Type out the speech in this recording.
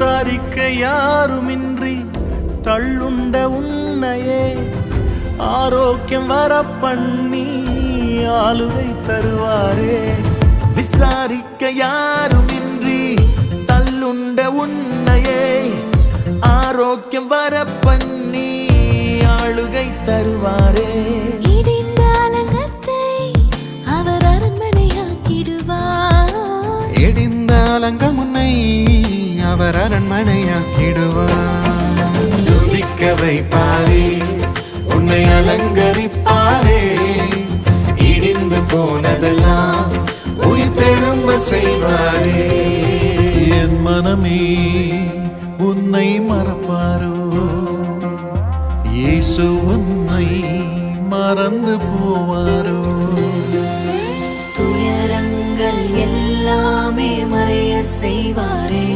விசாரிக்க யாருமின்றி தள்ளுண்ட உன்னையே. ஆரோக்கியம் வர பண்ணி ஆளுகை தருவாரே. விசாரிக்க யாருமின்றி தள்ளுண்ட உன்னையே. ஆரோக்கியம் வர பண்ணி ஆளுகை தருவாரே. இடிந்த அலங்கத்தை அவர் அரண்மனையாக்கிடுவார். துதிக்க வைப்பாரே உன்னை அலங்கரிப்பாரே. இடிந்து போனதெல்லாம் உயிர் தெழும்ப செய்வாரே. என் மனமே உன்னை மறப்பாரோ? இயேசு உன்னை மறந்து போவாரோ? துயரங்கள் எல்லாமே மறைய செய்வாரே.